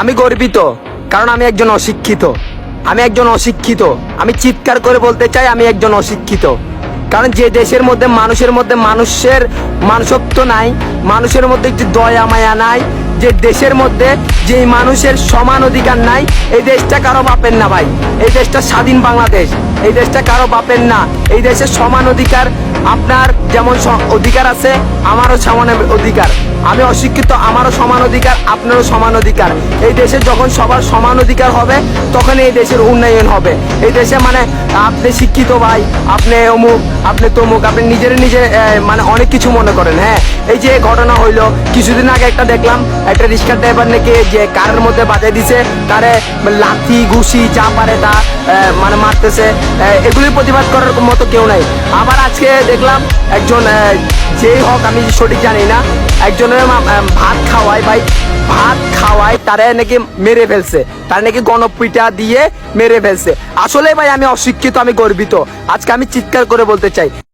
আমি গর্বিত, কারণ আমি একজন অশিক্ষিত। আমি একজন অশিক্ষিত। আমি চিৎকার করে বলতে চাই, আমি একজন অশিক্ষিত। কারণ যে দেশের মধ্যে, মানুষের মধ্যে মানুষের মানুষত্ব নাই, মানুষের মধ্যে একটি দয়া, মায়া নাই, যে দেশের মধ্যে যে মানুষের সমান অধিকার নাই, এই দেশটা কারও বাপের না ভাই। এই দেশটা স্বাধীন বাংলাদেশ। এই দেশটা কারও বাপের না। এই দেশের সমান অধিকার, আপনার যেমন অধিকার আছে, আমারও সমান অধিকার। আমি অশিক্ষিত, আমারও সমান অধিকার, আপনারও সমান অধিকার। এই দেশে যখন সবার সমান অধিকার হবে, তখন এই দেশের উন্নয়ন হবে। এই দেশে মানে আপনি শিক্ষিত ভাই, আপনি অমুক, আপনি তমুক, আপনি নিজের নিজে মানে অনেক কিছু মনে করেন হ্যাঁ? এই যে ঘটনা হইল, কিছুদিন আগে একটা দেখলাম, একটা রিক্সা ড্রাইভার নাকি যে কারের মধ্যে বাজাই দিছে, তারে লাথি, ঘুষি, যা পারে তা মানে মারতেছে এগুলির প্রতিবাদ করার মতো কেউ নাই। আবার আজকে দেখলাম একজন যেই হোক, আমি সঠিক জানি না একজনের ভাত খাওয়ায়, ভাই। ভাত খাওয়ায় তারে নাকি মেরে ফেলছে। তার নাকি গণপিটা দিয়ে মেরে ফেলছে। আসলে ভাই, আমি অশিক্ষিত, আমি গর্বিত। আজকে আমি চিৎকার করে বলতে চাই